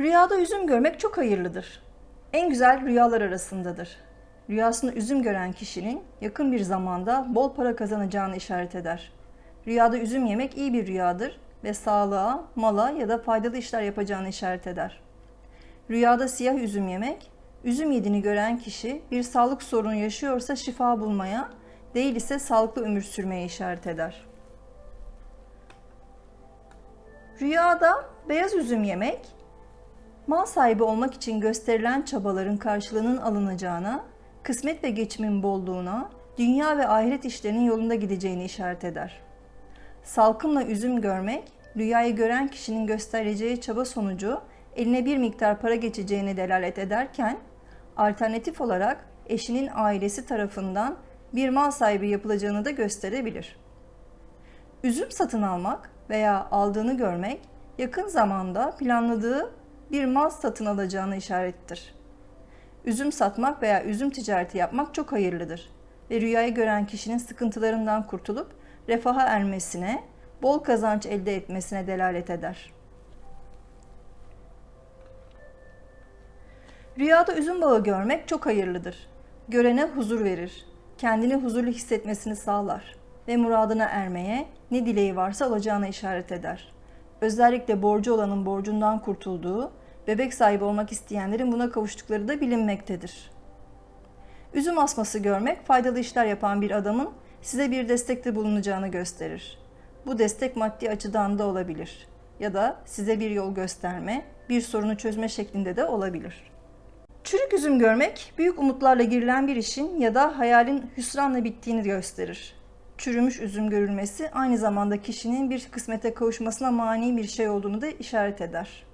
Rüyada üzüm görmek çok hayırlıdır. En güzel rüyalar arasındadır. Rüyasında üzüm gören kişinin yakın bir zamanda bol para kazanacağını işaret eder. Rüyada üzüm yemek iyi bir rüyadır ve sağlığa, mala ya da faydalı işler yapacağını işaret eder. Rüyada siyah üzüm yemek, üzüm yediğini gören kişi bir sağlık sorunu yaşıyorsa şifa bulmaya, değil ise sağlıklı ömür sürmeye işaret eder. Rüyada beyaz üzüm yemek, mal sahibi olmak için gösterilen çabaların karşılığının alınacağına, kısmet ve geçimin bolluğuna, dünya ve ahiret işlerinin yolunda gideceğini işaret eder. Salkımla üzüm görmek, rüyayı gören kişinin göstereceği çaba sonucu eline bir miktar para geçeceğine delalet ederken, alternatif olarak eşinin ailesi tarafından bir mal sahibi yapılacağını da gösterebilir. Üzüm satın almak veya aldığını görmek yakın zamanda planladığı bir mal satın alacağını işarettir. Üzüm satmak veya üzüm ticareti yapmak çok hayırlıdır ve rüyayı gören kişinin sıkıntılarından kurtulup refaha ermesine, bol kazanç elde etmesine delalet eder. Rüyada üzüm bağı görmek çok hayırlıdır. Görene huzur verir, kendini huzurlu hissetmesini sağlar ve muradına ermeye ne dileği varsa alacağına işaret eder. Özellikle borcu olanın borcundan kurtulduğu, bebek sahibi olmak isteyenlerin buna kavuştukları da bilinmektedir. Üzüm asması görmek faydalı işler yapan bir adamın size bir destekte bulunacağını gösterir. Bu destek maddi açıdan da olabilir ya da size bir yol gösterme, bir sorunu çözme şeklinde de olabilir. Çürük üzüm görmek büyük umutlarla girilen bir işin ya da hayalin hüsranla bittiğini gösterir. Çürümüş üzüm görülmesi aynı zamanda kişinin bir kısmete kavuşmasına mani bir şey olduğunu da işaret eder.